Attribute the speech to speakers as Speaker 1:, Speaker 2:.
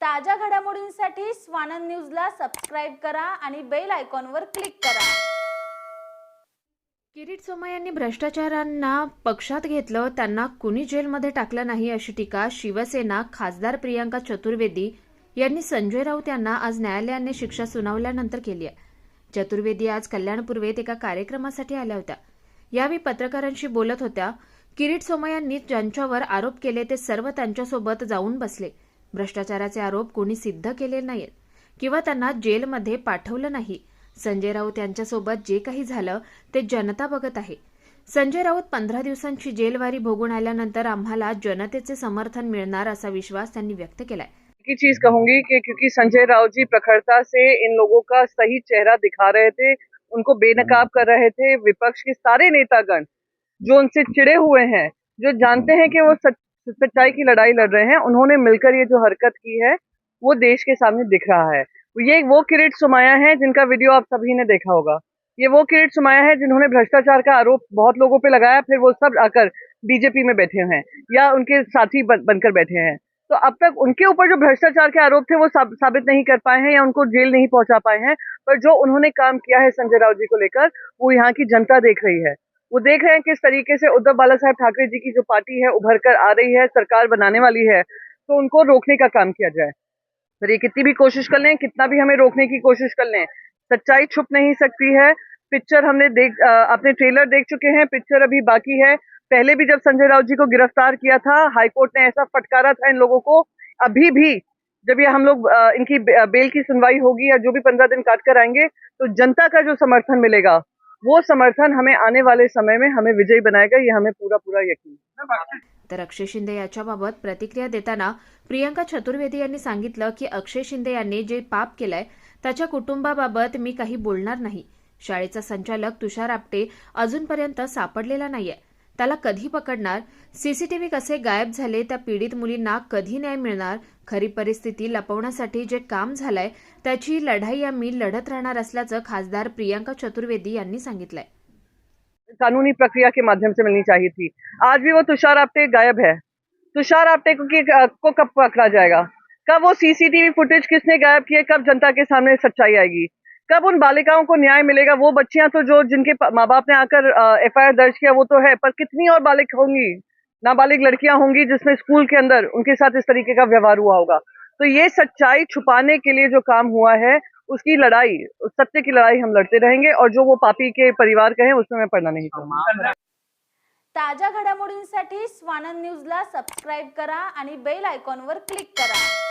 Speaker 1: ताज्या घडामोडींसाठी स्वानंद न्यूजला सबस्क्राईब करा आणि बेल आयकॉनवर क्लिक करा.
Speaker 2: किरीट सोमा यांनी भ्रष्टाचारांना पक्षात घेतलं त्यांना कुणी जेलमध्ये टाकलं नाही अशी टीका शिवसेना खासदार प्रियांका चतुर्वेदी यांनी संजय राऊत यांना आज न्यायालयाने शिक्षा सुनावल्यानंतर केली आहे. चतुर्वेदी आज कल्याणपूर्वेत एका कार्यक्रमासाठी आल्या होत्या. यावेळी पत्रकारांशी बोलत होत्या किरीट सोमा यांनी ज्यांच्यावर आरोप केले ते सर्व त्यांच्यासोबत जाऊन बसले. भ्रष्टाचाराचे आरोप कोणी सिद्ध केले नाहीत किंवा त्यांना जेलमध्ये पाठवलं नाही. संजय राऊत यांच्यासोबत जे काही झालं ते जनता बघत आहे. संजय राऊत पंधरा दिवसांची जेलवारी भोगून आल्यानंतर आम्हाला जनतेचे समर्थन मिळणार असा विश्वास त्यांनी व्यक्त केलाय.
Speaker 3: की चीज कहूंगी कि क्योंकि संजय राउत जी प्रखरता से इन लोगों का सही चेहरा दिखा रहे थे उनको बेनकाब कर रहे थे विपक्ष के सारे नेतागण जो उनसे चिड़े हुए हैं जो जानते हैं कि वो सच, सच्चाई की लड़ाई लड़ रहे हैं। उन्होंने मिलकर ये जो हरकत की है वो देश के सामने दिख रहा है। ये वो किरीट सुमाया है जिनका वीडियो आप सभी ने देखा होगा। ये वो किरीट सुमाया है जिन्होंने भ्रष्टाचार का आरोप बहुत लोगों पे लगाया फिर वो सब आकर बीजेपी में बैठे हैं या उनके साथी बन, बनकर बैठे हैं। तो अब तक उनके ऊपर जो भ्रष्टाचार के आरोप थे वो साबित नहीं कर पाए हैं या उनको जेल नहीं पहुँचा पाए हैं। पर जो उन्होंने काम किया है संजय राव जी को लेकर वो यहाँ की जनता देख रही है। वो देख रहे हैं किस तरीके से उद्धव बाला साहब ठाकरे जी की जो पार्टी है उभर कर आ रही है, सरकार बनाने वाली है तो उनको रोकने का काम किया जाए। फिर ये कितनी भी कोशिश कर लें, कितना भी हमें रोकने की कोशिश कर लें, सच्चाई छुप नहीं सकती है। पिक्चर हमने देख अपने ट्रेलर देख चुके हैं, पिक्चर अभी बाकी है। पहले भी जब संजय राउत जी को गिरफ़्तार किया था हाईकोर्ट ने ऐसा फटकारा था इन लोगों को। अभी भी जब ये हम लोग इनकी बेल की सुनवाई होगी या जो भी पंद्रह दिन काट कर आएँगे तो जनता का जो समर्थन मिलेगा वो समर्थन हमें आने वाले समय में हमें विजयी बनाएगा ये हमें पूरा पूरा यकीन है।
Speaker 2: तर अक्षय शिंदे याच्याबाबत प्रतिक्रिया देताना प्रियंका चतुर्वेदी यांनी सांगितलं की अक्षय शिंदे यांनी जे पाप केलंय त्याच्या कुटुंबाबाबत मी काही बोलणार नाही. शाळेचा संचालक तुषार आपटे अजूनपर्यंत सापडलेला नाहीये. त्याला कधी पकडणार? सीसीटीव्ही कसे गायब झाले? त्या पीडित मुलींना कधी न्याय मिळणार? खरी परिस्थिती लपवण्यासाठी जे काम त्याची लढाई आम्ही लढत राहणार खासदार प्रियंका चतुर्वेदी यांनी
Speaker 3: कानूनी प्रक्रिया के माध्यम से मिलनी चाहिए थी। आज भी वो तुषार आपटे गायब है। तुषार आपटे को कब पकड़ा जाएगा? कब वो सीसीटीवी फुटेज किसने गायब किए कब जनता के सामने सच्चाई आएगी? कब उन बालिकाओं को न्याय मिलेगा? वो बच्चियाँ तो जो, जिनके माँ बाप ने आकर एफआईआर दर्ज किया, वो तो है, पर कितनी और बालिक होंगी? नाबालिग लड़कियाँ होंगी जिसमें स्कूल के अंदर उनके साथ इस तरीके का व्यवहार हुआ होगा। तो ये सच्चाई छुपाने के लिए जो काम हुआ है, उसकी लड़ाई, उस सत्य की लड़ाई हम लड़ते रहेंगे और जो वो पापी के परिवार के हैं उसमें मैं पढ़ना नहीं चाहूँगा।
Speaker 1: ताज्या घडामोडींसाठी स्वानंद न्यूजला सबस्क्राईब करा आणि बेल आयकॉनवर क्लिक करा.